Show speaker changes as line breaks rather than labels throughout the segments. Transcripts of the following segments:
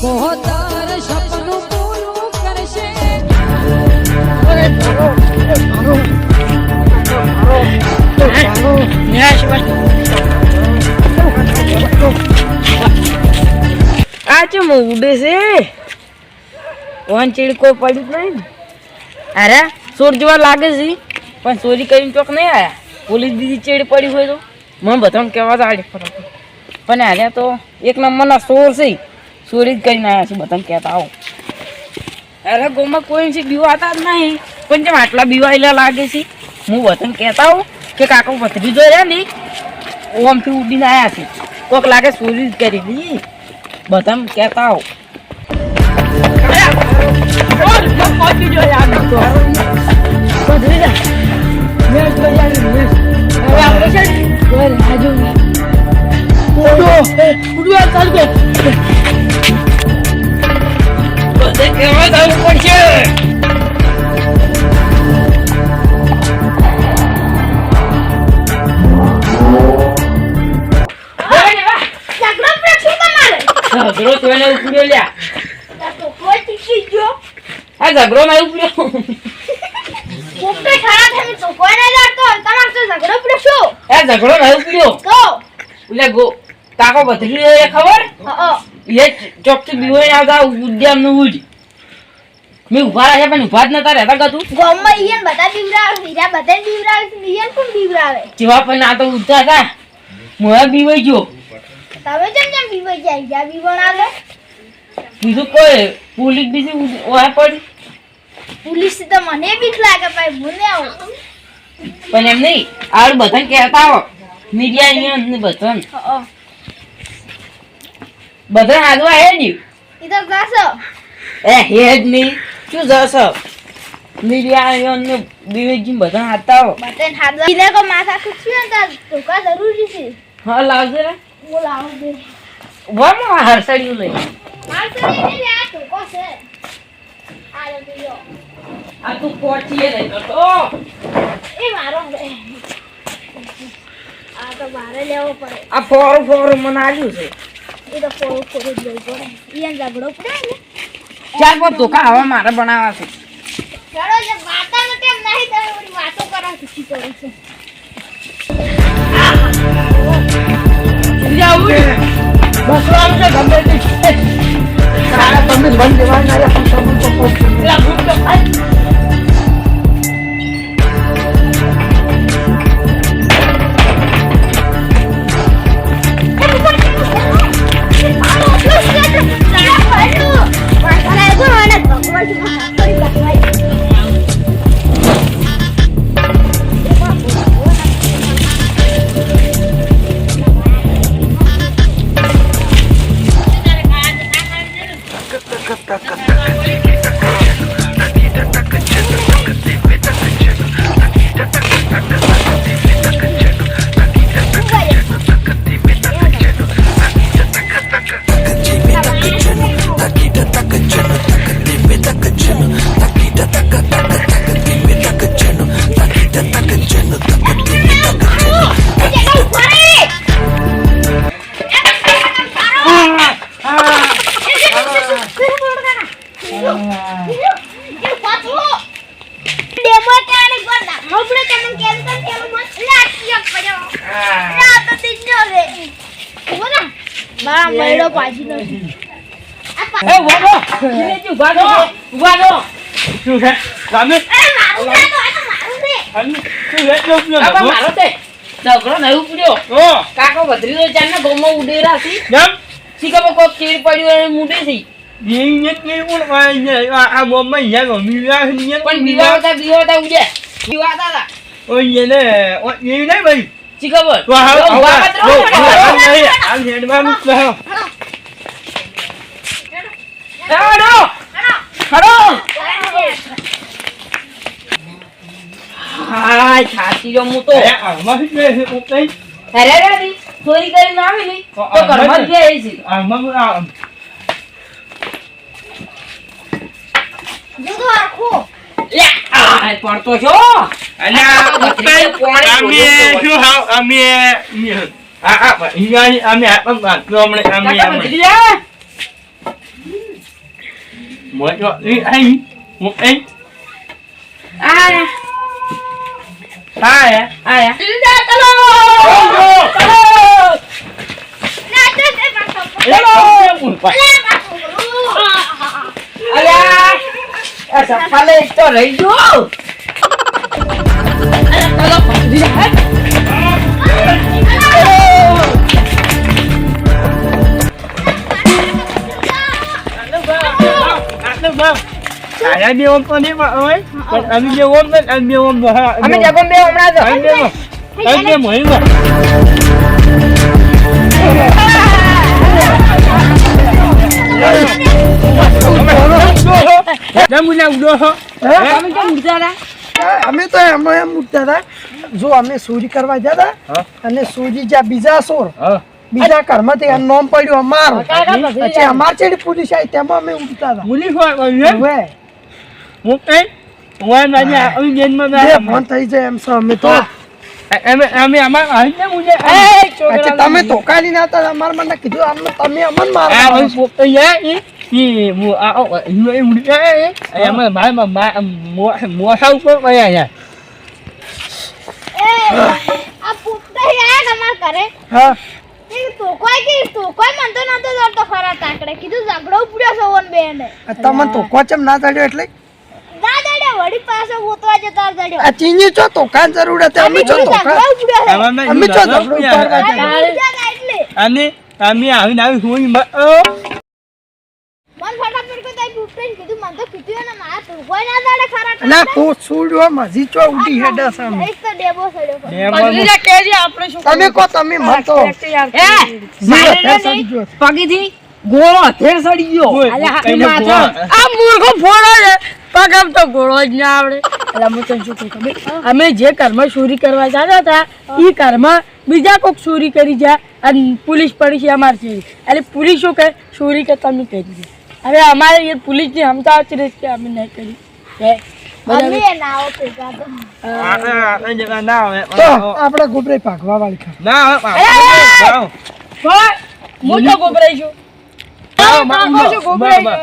કોતર સપનું પૂરું કરશે
આ ચમ ઉડે છે. વન ચીડકો પડ્યું જ નહીં અરે ચોર જેવા લાગે છે. પણ ચોરી કરીને ચોક નહીં આયા. પોલીસ દીદી ચેડ પડી હોય તો. મને બધાને કહેવા તો આડે પણ અરે તો એક નંબરના ચોર છે. ચોરી જ કરીને આવ્યા છે બધા કહેતા આવો. અરે ગોમાં કોઈ છે બીવાતા જ નહીં. પણ જેમ આટલા બીવાયેલા લાગે છે, હું વતન કહેતા હોઉં કે કાકો વથરી જોયા રહ્યા ને ઓમથી ઉડીને આવ્યા છે. કોક લાગે ચોરી જ કરી હતી બધા કહેતા આવો ઝઘડો થયો ને ઉપડ્યો લ્યા આ ઝઘડો ના ઉપડ્યો ઝઘડો ના ઉપડ્યો એટલે ગો કાકો એ ખબર? એ ચોકથી બીવો આવતા ઉદ્યાનનું ઉજ મેં ઊભા રહ્યા પણ ઊભા જ નતા રહેતા કતું જેવા પણ આ તો ઉઠતા હતા. મોયા બીવાઈ ગયો. બીજું કોઈ પોલીસ બીજી ઓયા પડી.
પોલીસ તો મને બીક લાગે ભાઈ મને આવો.
પણ એમ નહીં આડ બધા કહેતા હો. મીડિયા અહીંયા ને બધાને. બધા આગવા હે જ
એ તો ગાસો
એ હે જ નહીં. શું જશો? મીડિયા બીવેજી બધા હાથતા આવો.
બતાઈને હાથ એને કો માથા ખુચ્યું ને તો ધોકા જરૂરી છે.
હા લાવજે. રે
આવું બે
વામો લઈ.
માર તો આ ધોકો છે. આ રે
આ તું પહોંચીએ નહીં તો.
એ મારો આ તો મારે લેવો પડે.
આ ફોર ફોર મને આવ્યું છે.
એ તો પોળું પોળું જ લેવું પડે. ઈયન ઝઘડો પડે ને?
ચાર પાંચ ધોકા હવે મારે બનાવવા છે.
ચાલો જે વાતા ને તેમ નહીં તમે બધી વાતો કરો ખુશી કરો છો.
બસો આવશે ગમે તે. તમે બંધ દેવાના રે તમે તો એ
શું છે
મારું છે તો આ તો મારું છે
શું છે
મારો ઝઘડો નહીં ઉપડ્યો
ઓ
કાકો ગોમાં છે પડ્યું અને મૂડે છે
કે કોણ આ આ બોમ્બે યા ગો મીયા
પણ બીવાતા બીવાતા ઉડે
ને ઓ નહીં ભાઈ કહો
રહો. હેડો, હેડો. હાય, છાતી જો હું તો
આમાં શું હું કઈ
અરે રે ચોરી કરીને આવી ની
તો
ઘરમાં જ બેહી છે.
આમાં આ?
જો તો આખું.
લે, આ પડતો છો.
અને અમે શું અમે આ ઈ અમે આ પણ વાત હમણે અમે અમે Mỗi chỗ đi anh. Một anh.
આયા
hai à?
આયા
જલ્દી ચલો
Chalo!
ના તે તે પાછો
Chalo!
અલે પાછો
અલ્યા આ સફાલે એક તો રહી ગયો અરે ચલો પકડી જા અમે તો
અમે તો એમાં એમ ઉઠતા હતા જો અમે ચોરી કરવા જતા અને ચોરી જ્યાં બીજા સોર બીજા ઘરમાંથી એનું નામ પડ્યું અમારું પછી અમાર ચેડી પોલીસ આવી તેમાં અમે ઉઠતા હતા ફોન થઈ જાય એમ છો અમે તો તમે ધોકાની ના અમાર મને કીધું આમને તમે અમને મારો
પુત્તે આયા તમાર ઘરે
હા
એ તોકોય કે તોકોય મન તો નતો ખરા તાકડે કીધું ઝઘડો ઉપડ્યો છે ઓન
ધોકો ચમ ના ચડ્યો એટલે?
વળી પાસે ગોતવા જતા દડ્યો
આ ચીની છો જરૂર હતી? અમે છો ધોકા
ઉપડ્યો છે.
em
અમે છો ઝઘડો ઉપાડવા
આ
ગયા.
બીજા ના એટલે
Anh đi Anh đi ở nào xuống mà ơ
મન ફટાફટ કોઈ તાઈ પુત્તે કીધું મન તો કીધું ને મારા તોકોય ના દડે ખરા
ના તો છોડ્યો મજી ચો ઉડી હેડે સામે.
એક તો ડેબો સડ્યો ખરો.
કેજી આપણે શું
તમે કહો તમે મન તો
એ મારે પગીથી ગોળો હથેર સડી ગયો. અલ્યા
કઈ
હાથમાં
ને
માથા.
ગોળો.
આ મૂર્ખો ફોડો છે. પગ આમ તો ગોળો જ ના આવડે. એટલે હું તને શું કહું ખબર? અમે જે કર્મ ચોરી કરવા જતા હતા એ કર્મ બીજા કોઈક ચોરી કરી જાય અને પોલીસ પડી છે અમારે છે એટલે પોલીસ શું કહે? ચોરી કે તમે કરી છે હવે અમારે યાર પોલીસની હમતા આવતી રહી કે અમે નહીં કરી.
અમે ના આવો ભેગા તો
Anh đi nào
તો આપણે ગોબરે ભાગવા વાળી ખા
Nào Nào
હું તો ગોબરાઈ છું.
Nào
કાકો છું, ગોબરાઈ ગયો.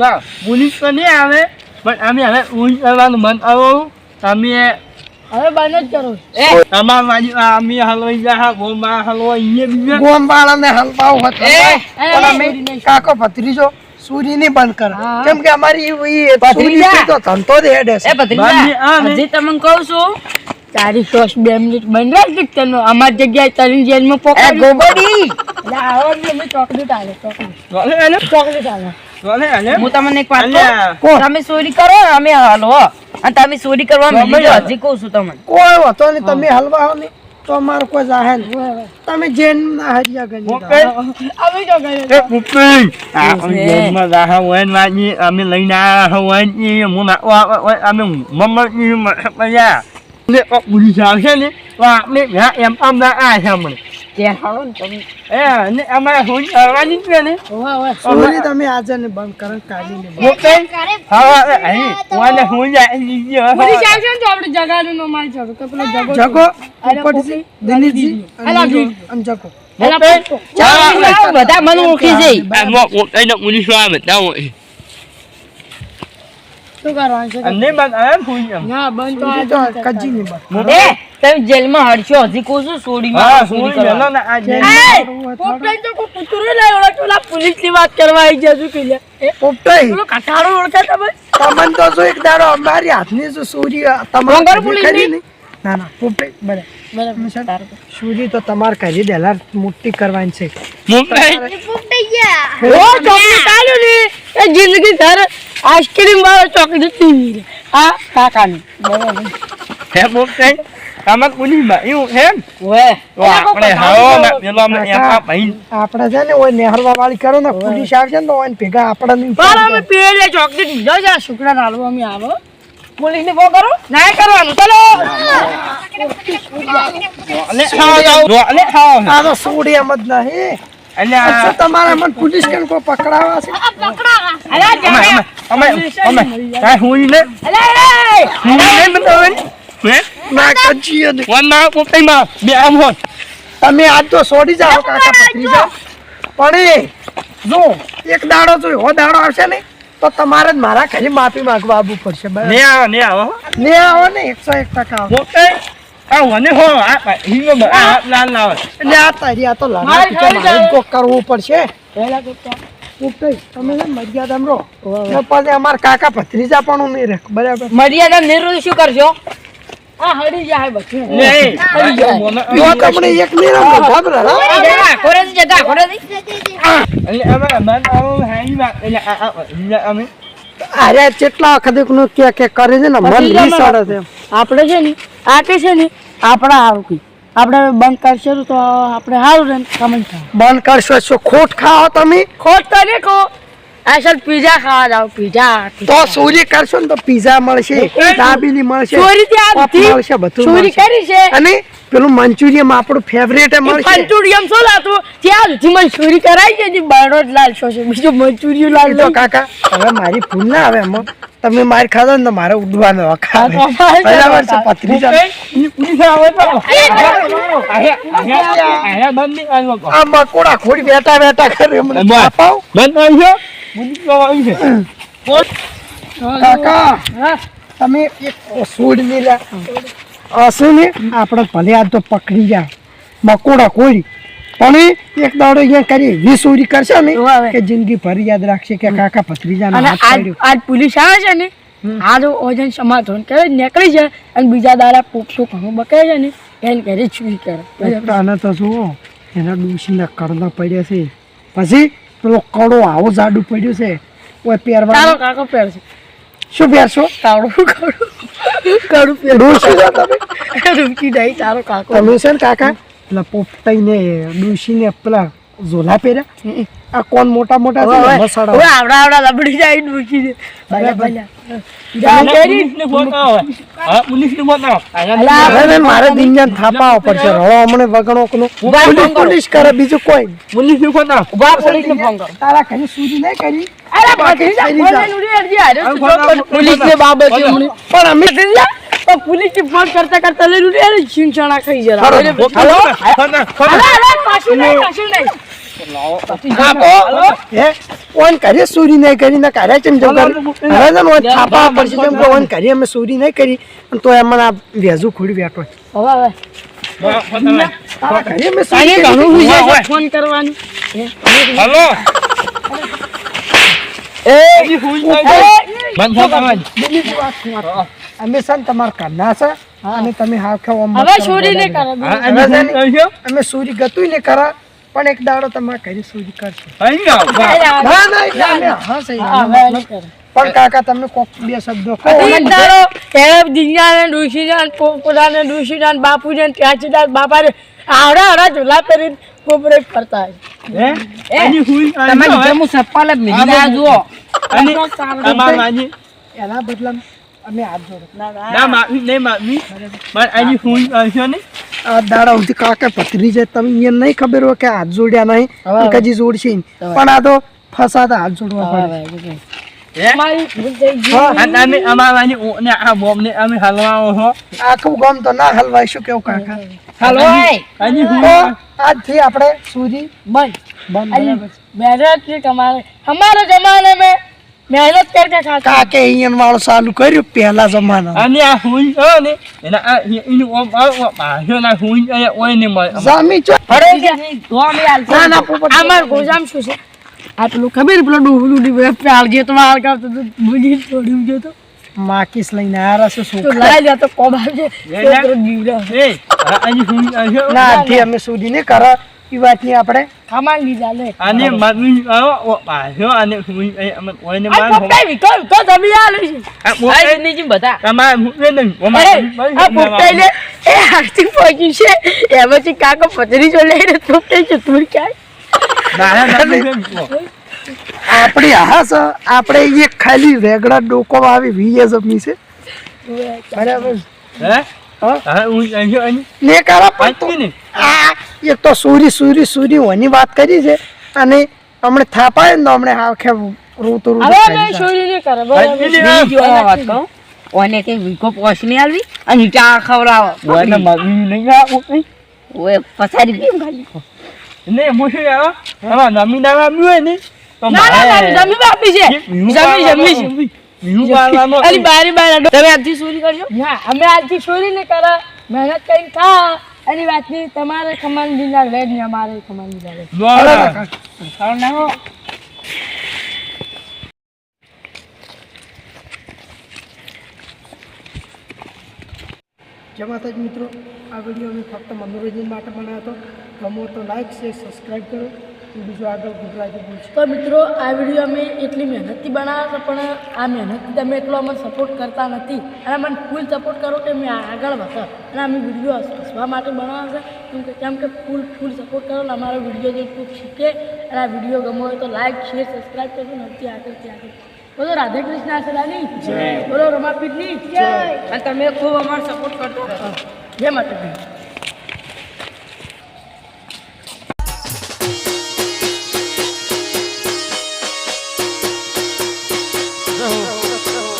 Nào Polis con đi à đấy Bạn anh đi à Ui em ăn mình ơ Ami
હવે બંધ જ કરો. એ
ye ye
ગોમ વાળાને હલવાઓ હતો
એ,
પણ
એ,
અમે
ચોરી નહીં.
કાકો ભત્રીજો. સૂરી ની બંધ કર. કેમ કે અમારી ઈ તો ધંધો જ હેડે છે.
હજી તમને કહું છું તારી સોસ બે મિનિટ બંધ રાખ તને અમારી જગ્યાએ તારી જેલમાં પકડી ગોબડી! આવો ને અમે ચોકલેટ આલે ચોકલેટ. ચોકલેટ હું તમને એક વાત કહું? તમે ચોરી કરો અમે હાલો અને તમે ચોરી કરવા હજી કહું છું તમને.
કોઈ વાતો નહીં તમે હલવાઓ નહીં તો અમારો કોઈ જાહે નહીં તમે જેન ના હરિયા ગણી
અમે જો ગયે
ai theo mình
ત્યાં હાલો ને ઓવા
સૂરી તમે આજે ને કાઢી ને
là húi dạy gì giờ
police આવશે ને તો આપણે જગાનું નો માલ ચાલો કે બધા મને ઓળખી જાય. શું કરવાનું છે? ના
સૂરી ની
તમે જેલમાં હડશો હજી કહું છું સોડીમાં
હા
સોડી
સોરી મેલો ને આ
જેલ પોપટાઈ તો કોઈ કૂતરું નહીં ઓળખતો, પોલીસની વાત કરવા આવી જજો કે લે. એ,
પોપટાઈ
પેલો કટારો ઓળખે તમે?
તમન તો જો એક દાડો અમારી હાથની જો સૂરી તમારે
પોલીસની?
કરી નહીં ના ના પોપટાઈ બરાબર
બરાબર, તારું.
તો તમાર કરી દેલા મોટી કરવાની છે
પોપટાઈ ગયા
ઓ, ચોકલેટ આલ્યો ને, એ જિંદગી સર આઈસ્ક્રીમ વાળો ચોકલેટ પીવી હા, કાકાની. બરાબર.
હે một
ઓએ. કોઈ
આપણે છે ને ઓય નેહરવા વાળી કરો ને પોલીસ આવશે ને તો ઓય ભેગા આપણે નહીં
પણ અમે પેલે ચોકલેટ લીધો છે, આ શુક્રવાર અમે આવો. પોલીસને ફોન કરો? ના કરવાનું, ચલો.
lẽ hao đâu, rõ lẽ
આ તો સૂરી એમ જ નહીં શું
à,
તમારે પોલીસ કેમ કોઈ પકડાવા છે
અલા, જાણે.
lên,
અલા, એ!
hùi lên Mẹ,
ના કાજી અને
વન ના một માં બે આમ હો
તમે આજ તો છોડી જાઓ કાકા પકડી જાઓ. પણ એ જો એક દાડો જો હો દાડો આવશે ને તો તમારે જ મારા ઘરે માફી માંગવા આવવું પડશે
ને આવો ને આવો
ને આવો ને એકસો એક ટકા આવો.
ઓકે આ મને હો આ હિંગો આ લાલ લાવ.
એટલે આ તારી આ તો લાગે
મારે.
કોક કરવું પડશે.
પહેલા
તમે મર્યાદા રહો. પછી અમારા કાકા ભત્રીજા પણ ઉમેરે રહે બરાબર.
મર્યાદા નહીં શું કરશો? આ હડી જાય બધું.
ને
હળી જાય.
જો તમને એક નિરામ ગભરા
આ જગા જગા ખોરેથી
એટલે અમે મન આવો હાઈ માં એટલે આ આ એટલે અમે
અરે કેટલા વખતનું કે કે કરે છે ને મન રીસાડે છે.
આપણે છે ને આ કે છે ને આપણા સારું કઈ આપણે બંધ કરશે તો આપણે સારું રહે કમેન્ટ
બંધ કરશો ખોટ ખાઓ તમે?
ખોટ તો નહીં ખો અસલ પીઝા ખાવા જાવ પીઝા
તો ચોરી કરશો ને તો પીઝા મળશે દાબીલી મળશે
ચોરી ત્યાં
મળશે બધું
ચોરી કરી છે
અને પેલું મંચુરિયમ આપણું ફેવરેટ મળશે
મંચુરિયમ શું લાતું ત્યાં સુધી મંચુરી કરાઈ છે બારો જ લાલ છો છે બીજું મંચુરિયમ લાલ
તો કાકા હવે મારી ભૂલ ના આવે એમાં તમે માર ખાધો ને તો મારે ઉડવાનો
અમારે
બરાબર છે
આવો
આ મકોડા ખોડી બેઠા બેઠા કરે
બસ.
છાપાઓ.
બંધ આવી
કાકા તમે સૂડની લે હશું ને આપણે ભલે આ તો પકડી જાય મકોડા કોળી. પણ એક દાડો અહીંયા કરી એવી ચોરી કરશે ને. કે જિંદગી ભરી યાદ રાખશે કે કાકા ભત્રીજાનો
અને આજ. પોલીસ આવે છે ને આજ ઓજન સમાધાન કરે નીકળી છે અને બીજા દાડા પોપસો ઘણું બકે છે ને એને ઘરે ચોરી કરે.
આને તો જુઓ એના ડોશીના કરના પડ્યા છે. પછી પેલો કડો આવો જાડું પડ્યું છે. ઓય
તારો
પહેરવા
કાકો પહેરશે.
શું પહેરશો?
તાવડું કડું. કડું પહેરું
ડોશી તમે?
રૂકી નહીં તારો કાકો.
તમે છે ને કાકા? પેલા પોપટાઈને ડૂસીને પેલા ઝોલા પહેર્યા? આ કોણ મોટા મોટા ને
હવે આવડા આવડા લબડી જાય ડૂકી દે. ભલે ભલે
ને પોલીસ
પોલીસને
બાબત
પણ અમે
ભત્રીજા, પોલીસ ને ફોન કરતા કરતા લઈને ઉડી અરે છીંછાણા ખાઈ જરા. અરે, હાલો? અરે, અરે, પાછું નહીં કશું નહીં.
ઓન કરે ચોરી નહીં કરી ને કરે છે જેમ
હાલો,
કરી
હાલો,
હવે છે ને ઓન
હાલો,
છાપા પડશે જેમ કે ઓન કરી અમે ચોરી નહીં કરી. તો એમાં આ વેજુ ખોડી બેઠો
હવે હવે.
ફોન
કરવાનું.
હલો. એ ફોન?
અમે છે તમારા ઘરના છે અને તમે હાવ ખાવ આમ
હવે નહીં
બધા.
કરે
અમે ચોરી ગતું ને કરા પણ એક દાડો તમારા ઘરે ચોરી કરશે.
અહીં આવ
ના ના અમે હા સહી. પણ કાકા તમે કોક બે શબ્દો કહો.
એક દાડો હેરપ દિંજાને ડુસીજાન પોપડાને ડુસીજાન બાપુજાન ત્યાંચીદાર બાપાને આવડા આવડા ઝોલા પહેરીને કોપરે ફરતા.
હે? અહીં હુઈ આવ્યો
હું? સપ્પાલ જ મેલી આ જુઓ.
અને અમાર માજી
એના બદલામાં અમે હાથ જોડે.
ના નહીં પણ આવ્યો
આ દાડા સુધી કાકા પથરી જાય તમે એને નહીં ખબર હોય કે હાથ જોડ્યા નહીં કજી જોડશે પણ આ તો ફસાતા હાથ જોડવા પડે.
હે?
મારી ભૂલ થઈ ગઈ.
હા.
અને અમે અમાર માજી ઓને આ બોમ્બને અમે હલવાઓ છો
આખું ગામ તો ના હલવાય શું કેવું કાકા?
હાલો
અહીં
તો
હુઈ
આજથી આપણે સુધી
બંધ.
બંધ.
અલી,
બરાબર છે.
મહેનત કર કે
કાકે અહીંયા વાળો ચાલુ કર્યું પહેલા જમાના
અને આ હુંજ હો ને એના આ એનું ઓમ આ પાછો ના હુંજ આ ઓય ને
જામી ચો
ફરે કે ગોમ યાર
ના ના પોપટ
અમાર ગોજામ શું છે? આ પેલું ખબર પેલો ડુબલું ડીબે પાળ ગયો તો માર કા તો ભૂલી છોડ્યું ગયો તો.
માકીસ લઈને આરા છે શું
લઈ જા તો કોબા છે એ જીવડા.
એ અહીં હુંજ
ના થી અમે સુધી ને કરા. એ વાતની આપણે
ખમાન લીધા લે.
અને મમ્મી આવો પાછો અને હુઈ ગયા અમે ઓય ને
આ
માર
પોપટાઈ વિકો વિકો જમી આલે છે
આ પોપટાઈ
નીચે બધા.
તમારે હુઈ નહીં
અરે આ પોપટાઈ લે. એ હાથી પહોંચી છે. એમાંથી કાકો પથરી જો લઈને પોપટાઈ છે તું ક્યાં?
આપણી હા સ આપણે એક ખાલી રેગડા ડોકો આવી વીએ જમી છે. બરાબર.
હે?
હા?
હું અહીં અહીં
ને કારા પણ તું આ એક તો સુરી સુરી સુરી હોની વાત કરી છે. અને હમણે થાપાય ને તો હમણે આખે રોતો રોતો
હવે
ખાઈ
મેં નહીં કરે બરાબર. વાત. કહું ઓને કઈ વીકો પોસ નહીં આલવી અને ચા ખવડાવો.
ઓને મગી નહીં આવો
ઓએ પસારી કેમ ખાલી
ને મોશે આવો? આમાં નમી ના આવ્યું હે ને તો
ના ના ના
મારે
જમીન આપી છે.
જમી
જમી
પાડવાનો.
જમીન. જમીન
વિહુ
બારી બારી તમે આજથી ચોરી કરજો? હા અમે આજથી ચોરી ને કરા. મહેનત કરીને ખા. એની વાત નહીં તમારે કમાન દિનાર રેડ નહીં અમારે કમાન દિનાર લે
દોડા.
ખાવ નાખો.
જય માતાજી મિત્રો આ વીડિયો અમે ફક્ત મનોરંજન માટે બનાવ્યો હતો. ગમો તો લાઈક શેર સબસ્ક્રાઈબ કરો. બીજું આગળ ગુજરાતી બોલશે.
તો મિત્રો આ વીડિયો અમે એટલી મહેનતથી બનાવ્યા હતા પણ આ મહેનતથી તમે એટલો અમને સપોર્ટ કરતા નથી. અને મને ફૂલ સપોર્ટ કરો કે મેં આગળ વધો. અને અમે વીડિયો હસવા માટે બનાવ્યા છે. કેમ કે કેમ કે ફૂલ ફૂલ સપોર્ટ કરો ને અમારો વીડિયો જે ખૂબ શીખે. અને આ વીડિયો ગમો હોય તો લાઈક શેર સબસ્ક્રાઈબ કરજો. નથી આગળથી આગળ. બોલો રાધે કૃષ્ણ આશરાની બોલો રમાપીઠની અને તમે ખૂબ અમારો સપોર્ટ કરતો જય માતાજી.